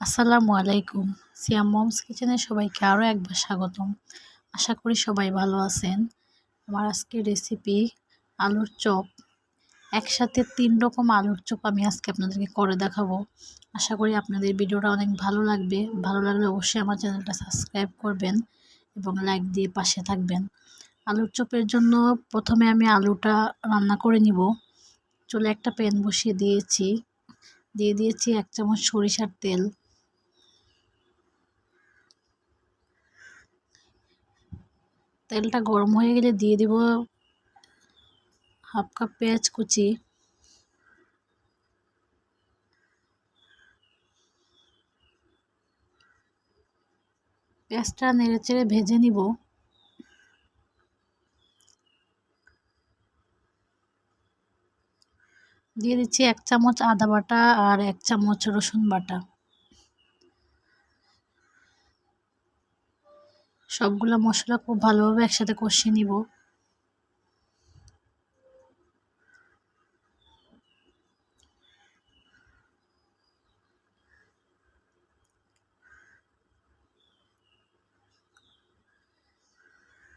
আসসালামু আলাইকুম। সিয়াম মমস কিচেনে সবাইকে আরও একবার স্বাগতম। আশা করি সবাই ভালো আছেন। আমার আজকের রেসিপি আলুর চপ। একসাথে তিন রকম আলুর চপ আমি আজকে আপনাদেরকে করে দেখাবো। আশা করি আপনাদের ভিডিওটা অনেক ভালো লাগবে। ভালো লাগলে অবশ্যই আমার চ্যানেলটা সাবস্ক্রাইব করবেন এবং লাইক দিয়ে পাশে থাকবেন। আলুর চপের জন্য প্রথমে আমি আলুটা রান্না করে নিব। চলে একটা প্যান বসিয়ে দিয়েছি। দিয়ে দিয়েছি এক চামচ সরিষার তেল। তেলটা গরম হয়ে গেলে দিয়ে দিব হাফ কাপ পেঁয়াজ কুচি। পেঁয়াজটা নেড়ে চেড়ে ভেজে নিব। দিয়ে দিচ্ছি এক চামচ আদা বাটা আর এক চামচ রসুন বাটা। সবগুলো মশলা খুব ভালোভাবে একসাথে কষিয়ে নিব।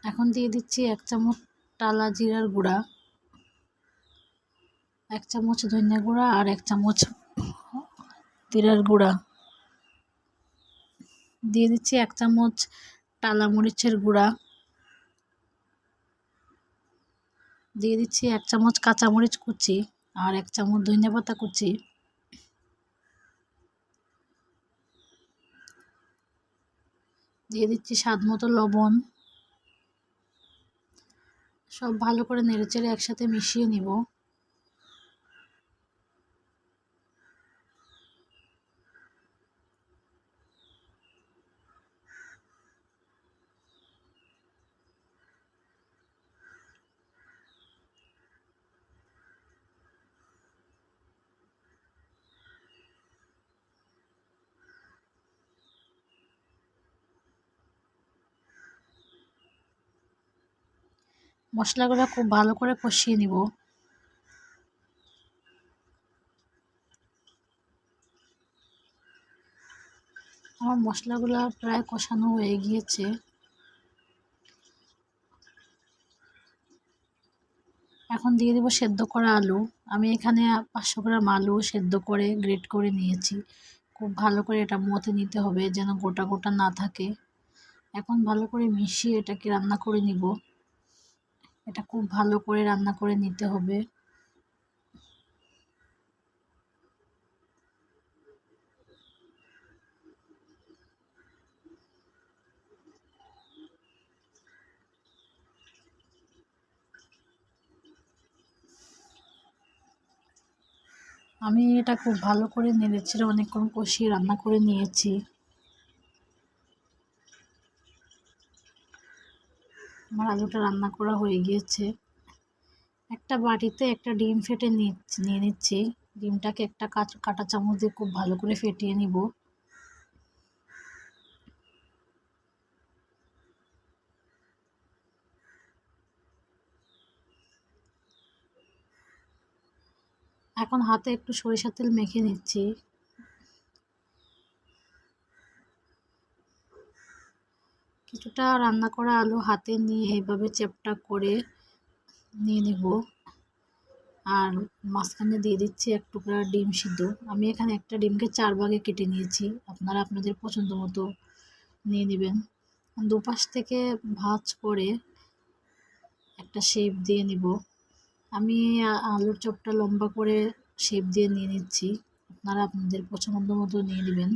এখন দিয়ে দিচ্ছি এক চামচ টালা জিরার গুঁড়া, এক চামচ ধনিয়া গুঁড়া আর এক চামচ জিরার গুঁড়া। দিয়ে দিচ্ছি এক চামচ টালা মরিচের গুঁড়া। দিয়ে দিচ্ছি এক চামচ কাঁচামরিচ কুচি আর এক চামচ ধনিয়া পাতা কুচি। দিয়ে দিচ্ছি স্বাদ মতো লবণ। সব ভালো করে নেড়েচেড়ে একসাথে মিশিয়ে নিব। মশলাগুলো খুব ভালো করে কষিয়ে নিব। আমার মশলাগুলো প্রায় কষানো হয়ে গিয়েছে। এখন দিয়ে দেবো সেদ্ধ করা আলু। আমি এখানে পাঁচশো গ্রাম আলু সেদ্ধ করে, গ্রেট করে নিয়েছি। খুব ভালো করে এটা মতে নিতে হবে যেন গোটা গোটা না থাকে। এখন ভালো করে মিশিয়ে এটাকে রান্না করে নিব। এটা খুব ভালো করে রান্না করে নিতে হবে। আমি এটা খুব ভালো করে নেড়েচেড়ে অনেকক্ষণ কষিয়ে রান্না করে নিয়েছি। আমার আলুটা রান্না করা হয়ে গিয়েছে। একটা বাটিতে একটা ডিম ফেটে নিয়ে নিচ্ছি। ডিমটাকে একটা কাঁচ, কাটা চামচ দিয়ে খুব ভালো করে ফেটিয়ে নিব। এখন হাতে একটু সরিষার তেল মেখে নিচ্ছি। কিছুটা রান্না করা আলু হাতে নিয়ে এভাবে চেপটা করে নিয়ে নেব। আর মাঝখানে দিয়ে দিচ্ছি এক টুকরা ডিম সিদ্ধ। আমি এখানে একটা ডিমকে চার ভাগে কেটে নিয়েছি। আপনারা আপনাদের পছন্দ মতো নিয়ে নেবেন। দুপাশ থেকে ভাজ করে একটা শেপ দিয়ে নিব। আমি আলুর চপটা লম্বা করে শেপ দিয়ে নিয়ে নিচ্ছি। আপনারা আপনাদের পছন্দ মতো নিয়ে নেবেন।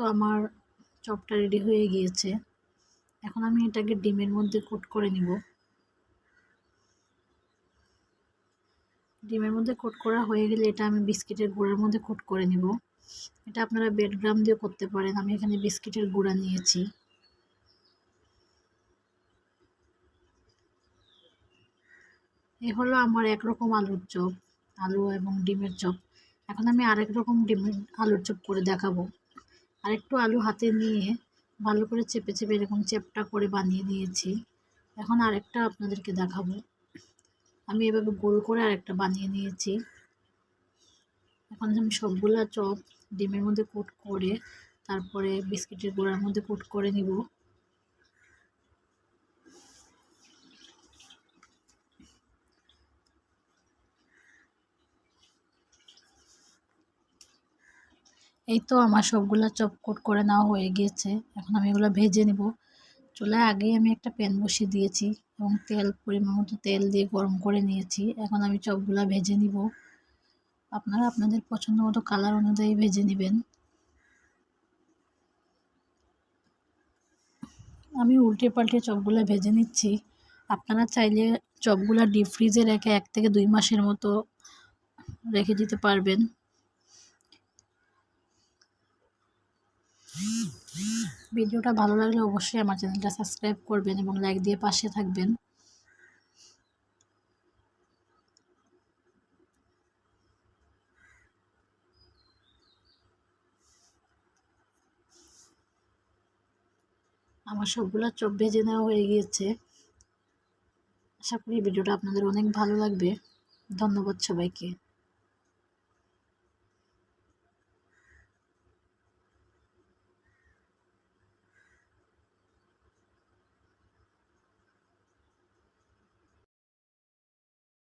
তো আমার চপটা রেডি হয়ে গিয়েছে। এখন আমি এটাকে ডিমের মধ্যে কোট করে নিব। ডিমের মধ্যে কোট করা হয়ে গেলে এটা আমি বিস্কিটের গুঁড়ার মধ্যে কোট করে নিব। এটা আপনারা বেডগ্রাম দিয়ে করতে পারেন। আমি এখানে বিস্কিটের গুঁড়া নিয়েছি। এ হলো আমার একরকম আলুর চপ, আলু এবং ডিমের চপ। এখন আমি আরেক রকম ডিমের আলুর চপ করে দেখাবো। আর একটু আলু হাতে নিয়ে ভালো করে চেপে চেপে এরকম চেপটা করে বানিয়ে দিয়েছি। এখন আরেকটা আপনাদেরকে দেখাবো। আমি এভাবে গোল করে আরেকটা বানিয়ে নিয়েছি। এখন আমি সবগুলা চপ ডিমের মধ্যে কুট করে, তারপরে বিস্কিটের গোড়ার মধ্যে কুট করে নিব। এই তো আমার সবগুলো চপ কোট করে নেওয়া হয়ে গিয়েছে। এখন আমি এগুলো ভেজে নেব। চুলায় আগেই আমি একটা প্যান বসিয়ে দিয়েছি এবং তেল, পরিমাণ মতো তেল দিয়ে গরম করে নিয়েছি। এখন আমি চপগুলা ভেজে নিব। আপনারা আপনাদের পছন্দ মতো কালার অনুযায়ী ভেজে নেবেন। আমি উল্টে পাল্টে চপগুলো ভেজে নিচ্ছি। আপনারা চাইলে চপগুলো ডিপ ফ্রিজে রেখে এক থেকে দুই মাসের মতো রেখে দিতে পারবেন। ভিডিওটা ভালো লাগলে অবশ্যই আমার চ্যানেলটা সাবস্ক্রাইব করবেন এবং লাইক দিয়ে পাশে থাকবেন। আমার সবগুলো চপ ভেজে নেওয়া হয়ে গিয়েছে। আশা করি ভিডিওটা আপনাদের অনেক ভালো লাগবে। ধন্যবাদ সবাইকে।